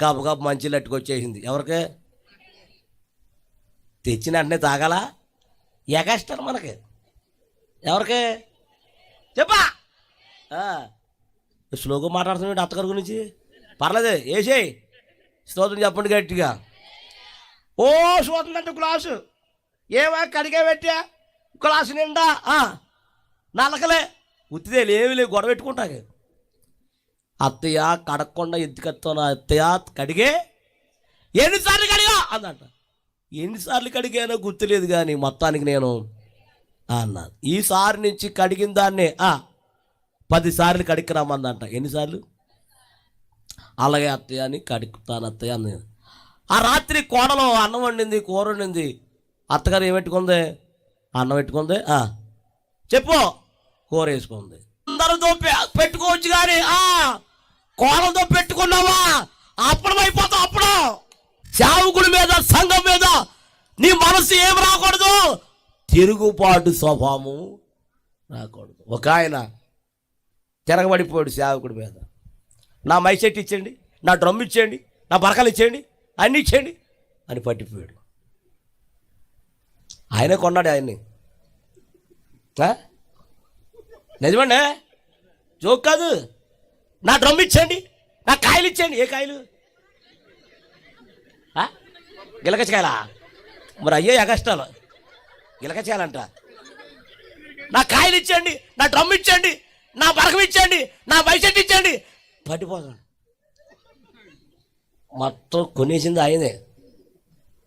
కాపు కాపు మంచి లట్టుకొచ్చేసింది. ఎవరికి? తెచ్చిన వెంటనే తాగాల? ఎగస్టర్ మనకి. ఎవరికి? చెప్పా! స్లోగా మాట్లాడుతున్నాడు అత్తగారి గురించి? పర్లేదు వేసేయి స్తోత్రం చెప్పండి గట్టిగా. ఓ స్తోత్రం అంటే గ్లాసు. ఏమా కడిగా పెట్టా? గ్లాసు నిండా? నలకలే. ఉత్తిదే లేవి లేవు గొడవ పెట్టుకుంటాక అత్తయ్య కడగకుండా ఎత్తుకెత్తాను అత్తయ్య కడిగే? ఎన్నిసార్లు కడిగా? అందంట ఎన్నిసార్లు కడిగానో గుర్తులేదు కానీ మొత్తానికి నేను అన్నాను ఈసారి నుంచి కడిగిన దాన్నే పదిసార్లు కడిగి రమ్మందంట. ఎన్నిసార్లు? అలాగే అత్తయ్య అని కడుగుతాను అత్తయ్య అని ఆ రాత్రి కోడలో అన్నం వండింది కూర వండింది. అత్తగారు ఏం పెట్టుకుంది? అన్నం పెట్టుకుంది ఆ, చెప్పు కూర వేసుకుంది. అందరూ పెట్టుకోవచ్చు కానీ ఆ పెట్టుకున్నావా? అప్పుడు అయిపోతావు అప్పుడు. సేవకుడి మీద సంఘం మీద నీ మనసు ఏం రాకూడదు? తిరుగుబాటు స్వభావము రాకూడదు. ఒక ఆయన తిరగబడిపోయాడు సేవకుడి మీద. నా మైసెట్ ఇచ్చేయండి నా డ్రమ్ ఇచ్చేయండి నా బరకలు ఇచ్చేయండి అన్నీ ఇచ్చేయండి అని పట్టిపోయాడు. ఆయనే కొన్నాడు ఆయన్ని. నిజమండే జోక్ కాదు. నా డ్రమ్ ఇచ్చేయండి నా కాయలు ఇచ్చేయండి. ఏ కాయలు? ఆ? మరి అయ్యే ఎగస్టాలు గిలకచ్చాలంట నా కాయలు ఇచ్చేయండి నా డ్రమ్ ఇచ్చేయండి నా బరకం ఇచ్చేయండి నా బైసెట్ ఇచ్చేయండి. పట్టిపోతాడు మొత్తం కొనేసింది ఆయనే.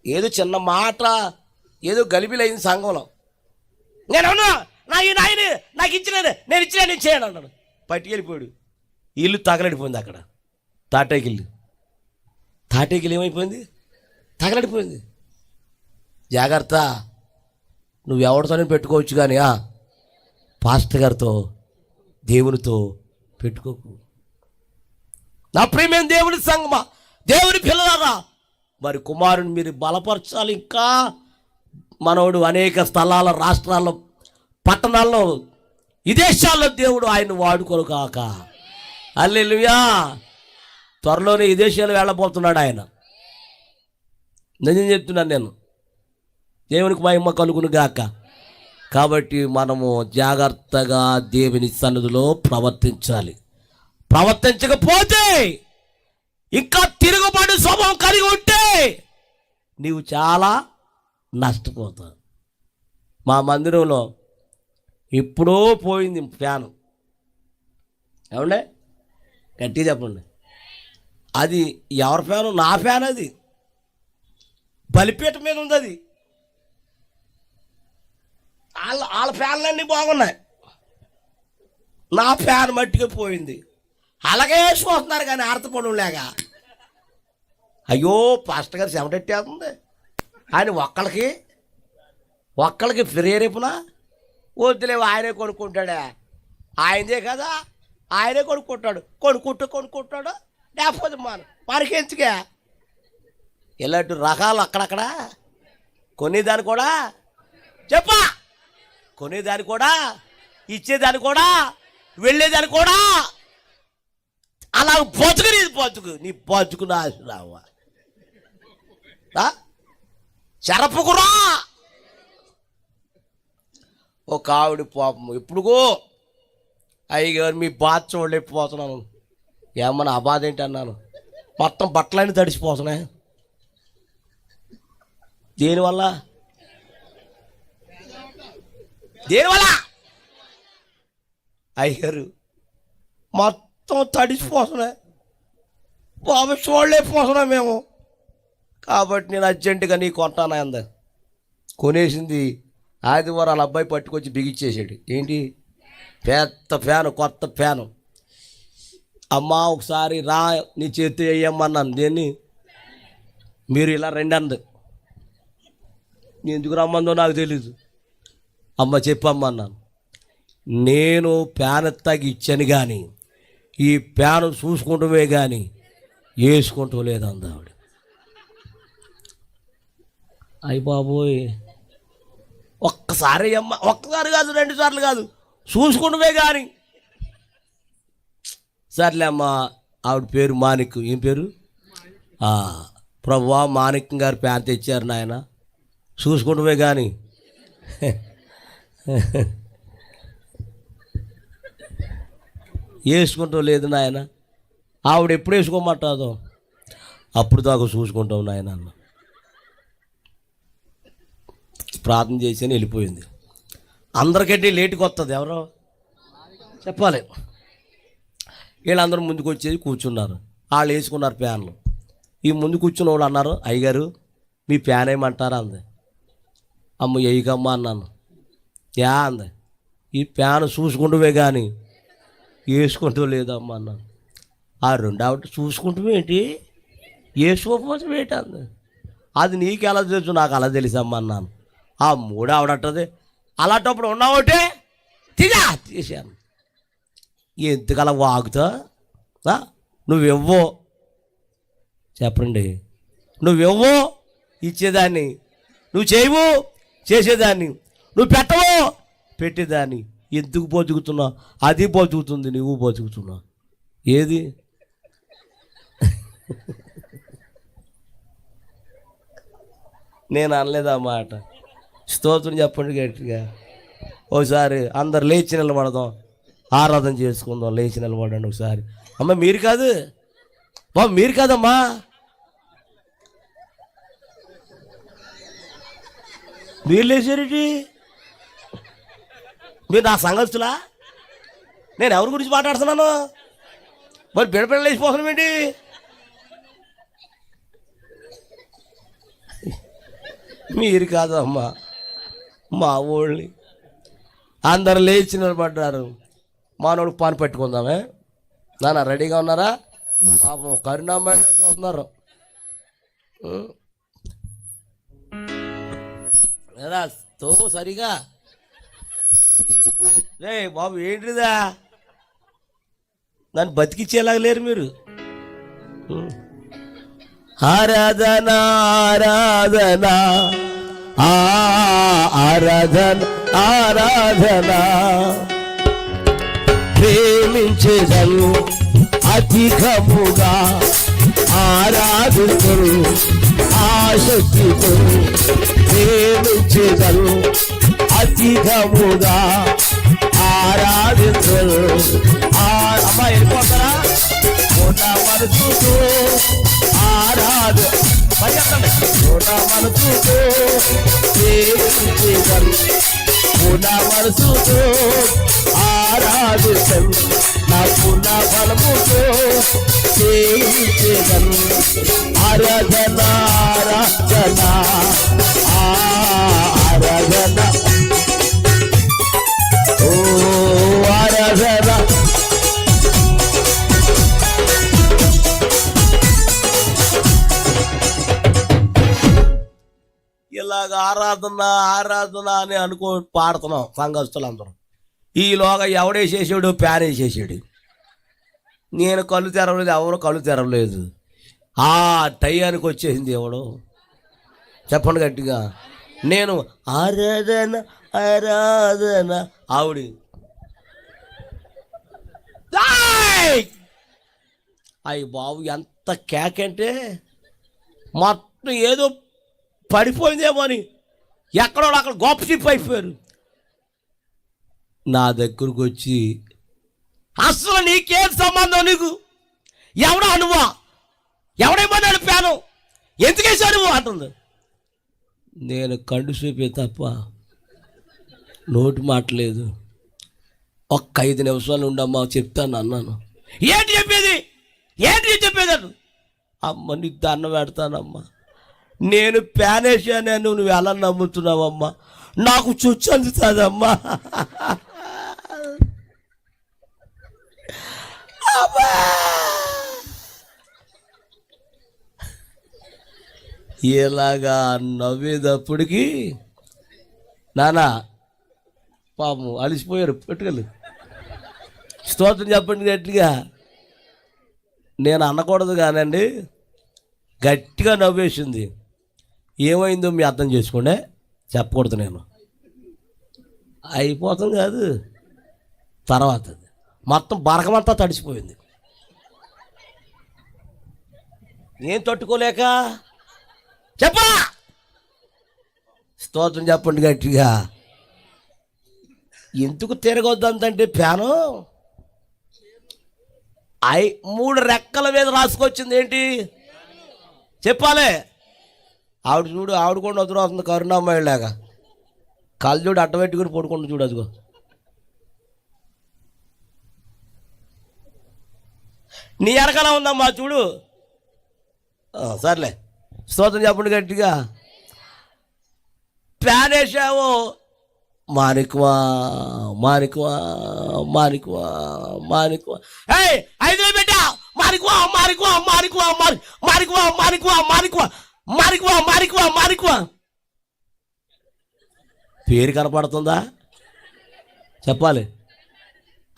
ఏదో చిన్న మాట ఏదో గలిబిలైంది సంఘంలో. నేను నా ఈ నాయని నాకు ఇచ్చినాను నేను ఇచ్చిన నేను చేయను అన్నాడు. పట్టుకెళ్ళిపోయాడు. ఇల్లు తగలడిపోయింది అక్కడ. తాటాకిల్లు. తాటాకిల్లు ఏమైపోయింది తగలడిపోయింది జాగ్రత్త. నువ్వు ఎవరితోనే పెట్టుకోవచ్చు కానీ పాస్టర్ గారితో దేవునితో పెట్టుకోకు. నా ప్రియమైన దేవుని సంగమా? దేవుని పిల్లలారా మరి కుమారుని మీరు బలపరచాలి ఇంకా? మనవుడు అనేక స్థలాల రాష్ట్రాల్లో పట్టణాల్లో విదేశాల్లో దేవుడు ఆయన వాడుకోరు కాక అల్లెలుయా త్వరలోనే విదేశాలు వెళ్ళబోతున్నాడు ఆయన. నిజం చెప్తున్నాను నేను. దేవునికి మహిమ కలుగును గాక. కాబట్టి మనము జాగ్రత్తగా దేవుని సన్నిధిలో ప్రవర్తించాలి. ప్రవర్తించకపోతే ఇంకా తిరుగుబాటు స్వభావం కలిగి ఉంటే నీవు చాలా నష్టపోతావు. మా మందిరంలో ఎప్పుడో పోయింది ఫ్యాను. ఏమండే? గట్టి చెప్పండి. అది ఎవరి ఫ్యాను? నా ఫ్యాన్ అది. బలిపీట మీద ఉంది అది. వాళ్ళ వాళ్ళ ఫ్యాన్లన్నీ బాగున్నాయి. నా ఫ్యాన్ మట్టిగా పోయింది. అలాగే చూస్తున్నారు కానీ ఆర్తపడం లేక. అయ్యో పాస్టర్ గారు చెమటెట్టేస్తుంది ఆయన ఒక్కళ్ళకి ఒక్కళ్ళకి ప్రేరేపణ వద్దులేవు ఆయనే కొనుక్కుంటాడా? ఆయనదే కదా? ఆయనే కొనుక్కుంటాడు కొనుక్కుంటూ కొనుక్కుంటాడు లేకపోతే మనం. మనకెందుకే ఇలాంటి రకాలు అక్కడక్కడ కొనేదాన్ని కూడా చెప్పా. కొనేదాన్ని కూడా ఇచ్చేదాన్ని కూడా వెళ్ళేదాన్ని కూడా. అలా బతుకు నీ బతుకు నీ బతుకు నాశనావా చెరపుకురా. ఒక ఆవిడ పాపం ఎప్పుడుగో అయ్యగారు మీ బాధ చూడలేకపోతున్నాను ఏమన్నా అబాధ ఏంటి అన్నాను. మొత్తం బట్టలన్నీ తడిసిపోతున్నాయి. దేనివల్ల? దేనివల్ల? అయ్యారు మొత్తం తడిసిపోతున్నాయి. బాబు చూడలేకపోతున్నాం మేము. కాబట్టి నేను అర్జెంటుగా నీ కొంటానా అంద కొనేసింది ఆదివారం వాళ్ళ అబ్బాయి పట్టుకొచ్చి బిగిచ్చేసాడు. ఏంటి? పెద్ద ఫ్యాను కొత్త ఫ్యాను. అమ్మా ఒకసారి రా నీ చేతి వేయమ్మన్నాను దేన్ని? మీరు ఇలా రండి అంది. ఎందుకు రమ్మందో నాకు తెలీదు. అమ్మ చెప్పమ్మన్నాను. నేను ప్యాన్ తగ్గి ఇచ్చాను కానీ ఈ ప్యాన్ చూసుకుంటమే కానీ వేసుకుంటూ లేదంది ఆవిడ. అయ్యి బాబోయ్. ఒక్కసారి అమ్మ ఒక్కసారి కాదు రెండు సార్లు కాదు. చూసుకుంటమే కానీ సర్లే అమ్మా ఆవిడ పేరు మాణిక్యం ఏం పేరు? ఆ, ప్రభువా మాణిక్యం గారు ప్యాన్ తెచ్చారు నాయన. చూసుకుంటమే కానీ వేసుకుంటాం లేదు నాయన. ఆవిడ ఎప్పుడు వేసుకోమంటాదో అప్పుడు దాకా చూసుకుంటాం నాయన అన్న. ప్రార్థన చేసి అని వెళ్ళిపోయింది. అందరికంటే లేటుగా వస్తుంది ఎవరో? చెప్పాలి. వీళ్ళందరూ ముందుకు వచ్చేది కూర్చున్నారు. వాళ్ళు వేసుకున్నారు ప్యాన్లు ఈ ముందు కూర్చున్న వాళ్ళు అన్నారు అయ్యగారు మీ ప్యాన్ ఏమంటారా? అంది. అమ్మ వేయకమ్మా అన్నాను. యా అంది. ఈ ప్యాన్ చూసుకుంటువే కానీ వేసుకుంటూ లేదమ్మా అన్నాను. ఆ రెండు చూసుకుంటూ ఏంటి? వేసుకోకపోతే ఏంటి? అంది. అది నీకు ఎలా తెలుసు? నాకు అలా తెలుసమ్మా అన్నాను. ఆ మూడు ఆవిడంటది అలాంటప్పుడు ఉన్నావుంటే తిగా తీసాను ఎందుకలా వాగుతా? నువ్వెవ్వో? చెప్పండి. నువ్వెవ్వో ఇచ్చేదాన్ని. నువ్వు చేయవు చేసేదాన్ని. నువ్వు పెట్టవు పెట్టేదాన్ని. ఎందుకు బతుకుతున్నావు అది బతుకుతుంది నువ్వు బతుకుతున్నావు ఏది? నేను అనలేదు ఆ మాట? స్తోత్రం చెప్పండి గట్టిగా. ఒకసారి అందరు లేచి నిలబడదాం. ఆరాధన చేసుకుందాం. లేచి నిలబడండి ఒకసారి. అమ్మ మీరు కాదు. బాబు మీరు కాదమ్మా. మీరు లేచారేటి మీరు నా సంఘస్తులా నేను ఎవరి గురించి మాట్లాడుతున్నాను? మరి బిడపిడ లేచిపోతున్నాం ఏంటి? మీరు అమ్మా మా ఊళ్ళని. అందరు లేచి నిలబడ్డారు. మానవుడు పని పెట్టుకుందామే. నాన్న రెడీగా ఉన్నారా? పాపం కరుణామణి చూస్తున్నారు ఉం. తోము సరిగా. రే బాబు ఏంటిదా నన్ను బతికిచ్చేలాగా లేరు మీరు. ఉం. ఆరాధన ఆరాధన. ఆరాధన ఆరాధన. ప్రేమించేదను అధికముగా ఆరాధకులు ఆశక్తితో ప్రేమించేదను అధికముగా ఆరాధితులు అమ్మాయి వెళ్ళిపోతారా? ఉన్న మనసుతో ఆరాధ పరిగెత్తండి ఉన్న మనసుతో ప్రేమించేదను మనసుతో ఆరాధించను నా పూర్ణ బలముతో ఆరాధన ఆరాధన ఆరాధన ఓ ఆరాధన ఆరాధన అని అనుకో పాడుతున్నాం సంఘస్థులందరూ. ఈలోగా ఎవడేసేసాడు ప్యాన్ వేసేసాడు నేను కళ్ళు తెరవలేదు ఎవరు కళ్ళు తెరవలేదు. ఆ టయానికి వచ్చేసింది ఎవడు? చెప్పండి గట్టిగా. నేను ఆరాధన ఆరాధన ఆవిడి. అయ్యి బాబు ఎంత కేకంటే మొత్తం ఏదో పడిపోయిందేమో అని. ఎక్కడో అక్కడ గొప్ప చిప్ అయిపోయారు. నా దగ్గరకు వచ్చి అసలు నీకేం సంబంధం నీకు? ఎవడా నువ్వా? ఎవడేమో నడిపాను? ఎందుకేసావు నువ్వు? అంటుంది. నేను కండు చూపే తప్ప నోటి మాటలేదు ఒక్క ఐదు నిమిషాలు ఉండమ్మా చెప్తాను అన్నాను. ఏంటి చెప్పేది? ఏంటి చెప్పేది? అమ్మ నీకు దండం పెడతానమ్మా. నేను ప్యానేషియానే నువ్వు ఎలా నమ్ముతున్నావమ్మా? నాకు చుచ్చు అందుతుందమ్మా. ఇలాగా నవ్వేటప్పటికి? నానా పాపం అలిసిపోయారు పెట్టుకెళ్ళి. స్తోత్రం చెప్పండి గట్టిగా. నేను అనకూడదు కానండి గట్టిగా నవ్వేసింది. ఏమైందో మీ అర్థం చేసుకోండి. చెప్పకూడదు నేను. అయిపోతాం కాదు. తర్వాత మొత్తం బరకమంతా తడిసిపోయింది. ఏం తట్టుకోలేక? చెప్పా స్తోత్రం చెప్పండి గట్టిగా. ఎందుకు తిరగొద్దంతంటే ప్యాను ఐ మూడు రెక్కల మీద రాసుకొచ్చింది ఏంటి? చెప్పాలి. ఆవిడ చూడు ఆవిడ కూడా వదిలి వస్తుంది కరుణామ్మాయి లాగా కళ్ళు చూడు అడ్డబెట్టుకుని పడుకుంటు చూడు అదిగో. నీ వెనకాల ఉందమ్మా చూడు. సర్లే. స్తోత్రం చెప్పండి గట్టిగా. ప్లాన్ వేసావు మానికువా మానికువా మానికువా మానికువా ఏయ్ ఐదు పెట్టా. మారికువా మారికువా మారికువా మారి మారికువా మారికువా మారికువా మారికువా మారికువా. పేరు కనపడుతుందా? చెప్పాలి.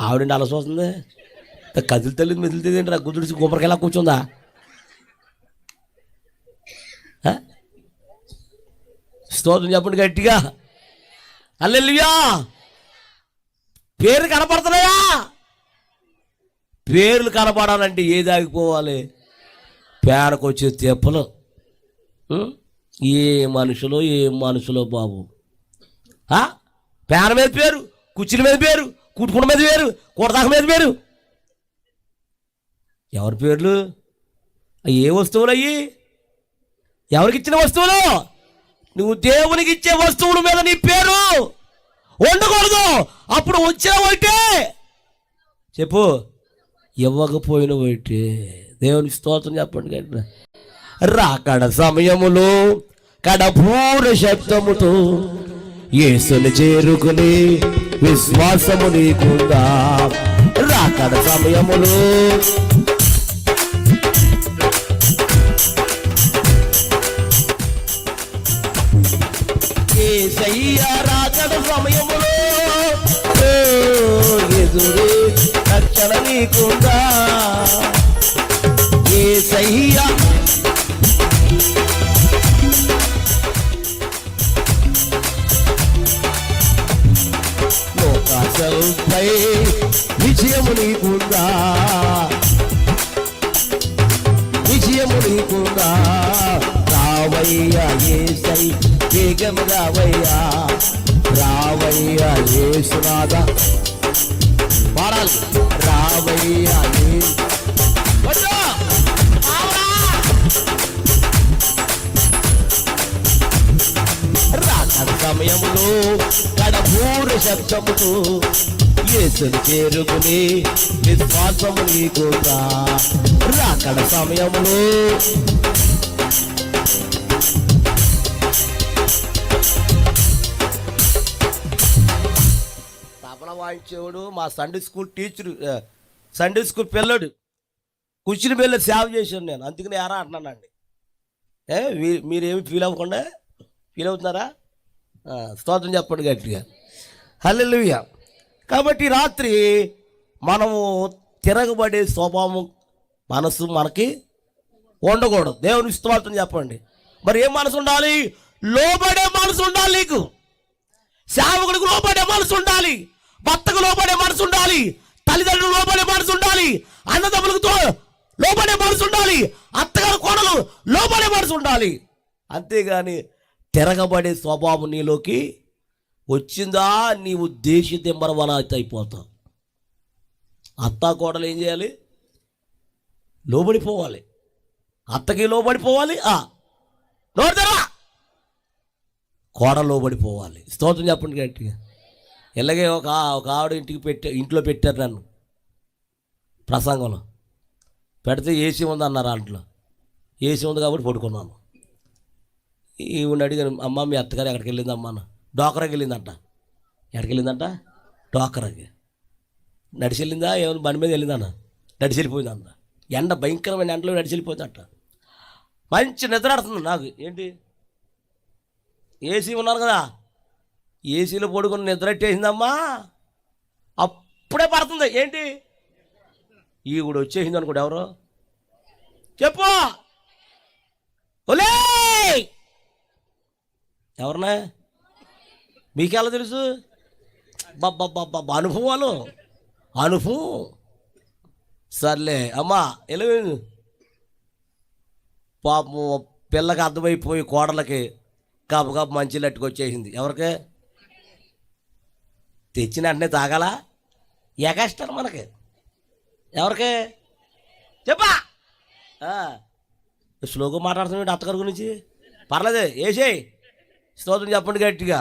ఆవిడండి అలా చూస్తుంది తల్లి మెదులుతుంది ఏంటి గుదుడిసి గుమ్మరికెలా కూర్చుందా? స్తోత్రం చెప్పండి గట్టిగా. అల్లెలుయా పేరు కనపడుతున్నాయా? పేర్లు కనపడాలంటే ఏది ఆగిపోవాలి? పేడకొచ్చే తెప్పలు. ఏ మనుషులో ఏ మనుషులో బాబు? పేర పేన మీద పేరు కుర్చీల మీద పేరు కుట్టుకున్న మీద పేరు కూడదాక మీద పేరు. ఎవరి పేర్లు? ఏ వస్తువులు అయ్యి? ఎవరికి ఇచ్చిన వస్తువులు? నువ్వు దేవునికి ఇచ్చే వస్తువుల మీద నీ పేరు ఉండకూడదు. అప్పుడు వచ్చిన ఒకటే చెప్పు. ఇవ్వకపోయిన ఒకటి దేవునికి స్తోత్రం చెప్పండి కదా రాకడ సమయములో కడపూర శబ్దముతో యేసుని చేరుకుని విశ్వాసము నీకుందా? రాకడ సమయములో ఏసయ్య రాకడ సమయములో ఓ, ఎదురే రక్షణ నీకుందా? ఏసయ్య సమయంలో సమయములో శబ్దముతో యేసుని చేరుకుని విశ్వాసము నీకుందా రాకడ సమయములో. తబల వాయించేవాడు మా Sunday school teacher Sunday school పిల్లడు. కూర్చుని పిల్ల సేవ చేశాను నేను. అందుకని ఎరా అంటున్నానండి. ఏ మీరేమి ఫీల్ అవ్వకుండా ఫీల్ అవుతున్నారా? స్తోత్రం చెప్పండి గట్టిగా. హల్లెలూయా. కాబట్టి రాత్రి మనము తిరగబడే స్వభావం మనసు మనకి ఉండకూడదు. దేవుని స్తోత్రం చెప్పండి. మరి ఏం మనసు ఉండాలి? లోబడే మనసు ఉండాలి నీకు. సేవకుడికి లోబడే మనసు ఉండాలి. భర్తకు లోబడే మనసు ఉండాలి. తల్లిదండ్రులు లోబడే మనసు ఉండాలి. అన్నదమ్ములకు తో లోబడే మనసు ఉండాలి. అత్తగారు కోడలు లోబడే మనసు ఉండాలి. అంతేగాని తిరగబడే స్వభావం నీలోకి వచ్చిందా? నీవు దేశ దిమ్మరవనాతి అయిపోతావు. అత్త కోడలు ఏం చేయాలి? లోబడిపోవాలి. అత్తకి లోబడిపోవాలి. నోడతారా కోడ లోబడిపోవాలి. స్తోత్రం చెప్పండి గట్టిగా. ఇలాగే ఒక ఒక ఆవిడ ఇంటికి పెట్టే ఇంట్లో పెట్టారు నన్ను. ప్రసంగంలో. పెడితే ఏసీ ఉంది అన్నారు దాంట్లో ఏసీ ఉంది కాబట్టి పడుకున్నాను. ఈవిడ అడిగాను అమ్మ మీ అత్తగారు ఎక్కడికి వెళ్ళిందమ్మా? అన్న. డోకరాకి వెళ్ళిందంట. ఎక్కడికి వెళ్ళిందంట? డోకరాకి నడిచి వెళ్ళిందా? ఏమైనా బండి మీద వెళ్ళిందన్న నడిచి వెళ్ళిపోయిందంట ఎండ భయంకరమైన ఎండలో నడిచి వెళ్ళిపోయిందంట మంచి నిద్రడుతుంది నాకు. ఏంటి? ఏసీ ఉన్నారు కదా. ఏసీలో పడుకుని నిద్రట్టేసిందమ్మా అప్పుడే పడుతుంది. ఏంటి? ఈవిడ వచ్చేసింది అనుకోడు ఎవరు. చెప్పు. ఒలే ఎవరన్నా? మీకెలా తెలుసు? బాబ్బా అనుభవాలు. అనుభవం. సర్లే అమ్మా ఎలా పాపం పిల్లకి అర్థమైపోయి కోడలకి కప్పు కప్పు మంచి లట్టుకొచ్చేసింది ఎవరికి? తెచ్చిన వెంటనే తాగాలా? ఎగస్టర్ మనకి. ఎవరికి? చెప్పా! ఆ, స్లోగా మాట్లాడుతున్నాడు అత్తగారి గురించి. పర్లేదు వేసేయి స్తోత్రం చెప్పండి గట్టిగా.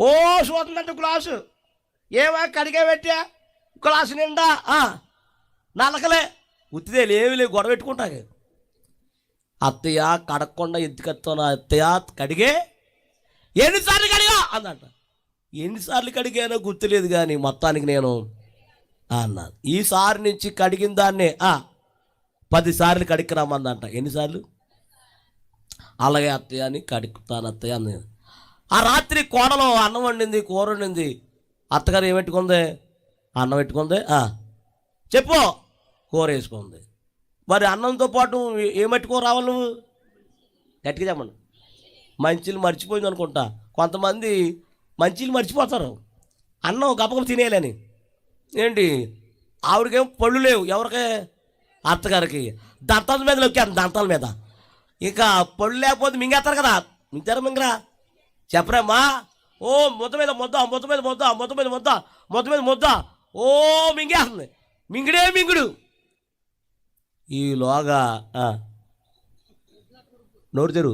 ఓ స్తోత్రం అంటే గ్లాసు. ఏమా కడిగే పెట్టా? గ్లాసు నిండా? నలకలే. ఉత్తిదే లేవి లేవు గొడవ పెట్టుకుంటాక అత్తయ్య కడగకుండా ఎందుకత్తున్నా అత్తయ్య? కడిగే? ఎన్నిసార్లు కడిగా? అందంట ఎన్నిసార్లు కడిగానో గుర్తులేదు కానీ మొత్తానికి నేను అన్నాను ఈసారి నుంచి కడిగిన దాన్నే పదిసార్లు కడిగి రమ్మందంట. ఎన్నిసార్లు? అలాగే అత్తయ్య అని కడుగుతాను అత్తయ్య అంది ఆ రాత్రి కోడలో అన్నం వండింది కూర వండింది. అత్తగారు ఏం పెట్టుకుంది? అన్నం పెట్టుకుంది? చెప్పు. కూర వేసుకుంది. మరి అన్నంతో పాటు ఏం పెట్టుకో నువ్వు? గట్టిగా చెప్పండి. మంచిలు మర్చిపోయింది అనుకుంటా. కొంతమంది మంచిలు మర్చిపోతారు. అన్నం గబగబ తినేయాలని ఏంటి? ఆవిడకేం పళ్ళు లేవు ఎవరికి? అత్తగారికి. దంతాల మీద లొక్కాను దంతాల మీద. ఇంకా పళ్ళు లేకపోతే మింగేస్తారు కదా. మింగారు మింగరా? చెప్పరేమ్మా. ఓ మొత్తం మీద ముద్ద మొత్తం మీద ముద్ద మొత్తం మీద ముద్ద మొత్తం మీద ముద్ద. ఓ మింగేస్తుంది. మింగుడే మింగుడు. ఈలోగా నోరు తెరు.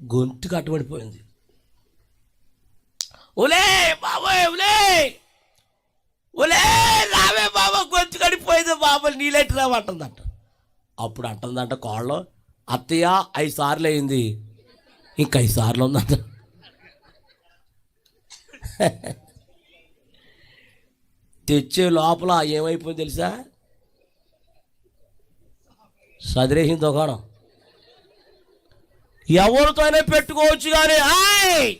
గొంతు కట్టుబడిపోయింది ఒలే బాబోయ్ ఒలే. ఒలే రావే బాబా గొంతు కడిపోయింది బాబా నీళ్ళెట్టి రావంటుందంట అప్పుడు అంటుందంట కోళ్ళం అత్తయ్య ఐదు సార్లు అయింది. ఇంక ఐదు సార్లు ఉందంట. తెచ్చే లోపల ఏమైపోయింది తెలుసా? సదిరేసిన దుకాణం. ఎవరితోనే పెట్టుకోవచ్చు కానీ హాయ్!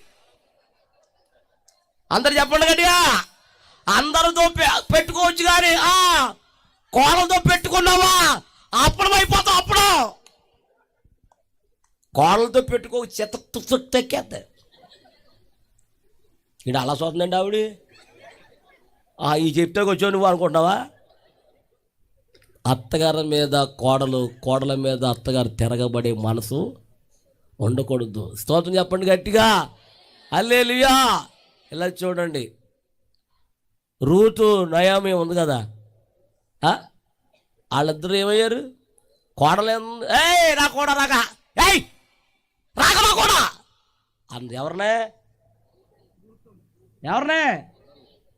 అందరు చెప్పండి గట్టిగా. అందరితో పె- పెట్టుకోవచ్చు కానీ ఆ కోళ్ళతో పెట్టుకున్నావా? అప్పుడు అయిపోతావు అప్పుడు. కోళ్ళతో పెట్టుకో చెత్త తుక్కెత్త ఇక్కడ అలా చూస్తుందండి ఆవిడ. ఈ చెప్తే వచ్చావు నువ్వు అనుకుంటున్నావా? అత్తగారి మీద కోడలు కోడల మీద అత్తగారు తిరగబడే మనసు ఉండకూడదు. స్తోత్రం చెప్పండి గట్టిగా. అల్లేలుయా ఇలా చూడండి. రూతు నయామి ఉంది కదా. వాళ్ళిద్దరు ఏమయ్యారు? కోడలే ఏ నా కోడ రాగా. ఏయ్! నా కోడ. అంది ఎవరినే? ఎవరినే?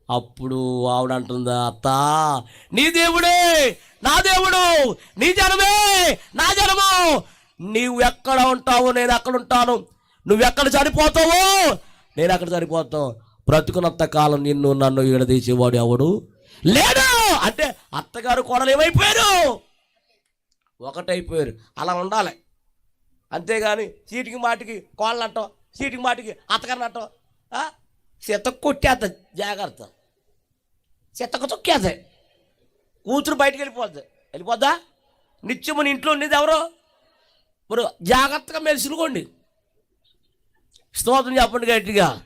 అప్పుడు ఆవిడ అంటుందా అత్త నీ దేవుడే నా దేవుడు నీ జనమే నా జనము. నీవు ఎక్కడ ఉంటావు నేను ఎక్కడ ఉంటాను. నువ్వు ఎక్కడ చనిపోతావు నేను ఎక్కడ చనిపోతావు బ్రతుకున్నంత కాలం నిన్ను నన్ను ఈడదీసేవాడు ఎవడు? లేడు! అంటే అత్తగారు కోడలు ఏమైపోయారు? ఒకటైపోయారు. అలా ఉండాలి. అంతేగాని చీటికి మాటికి కోళ్ళు అంటాం చీటికి మాటికి అత్తగారిని అంటాం చెత్త కొట్టేద్ద జాగ్రత్త. చెత్తకు తొక్కేద్ది. కూతురు బయటికి వెళ్ళిపోద్ది. వెళ్ళిపోద్దా? నిత్యము నీ ఇంట్లో ఉండేది ఎవరు? మరి జాగ్రత్తగా మెలిసినుకోండి స్తోత్రం చెప్పండి గట్టిగా.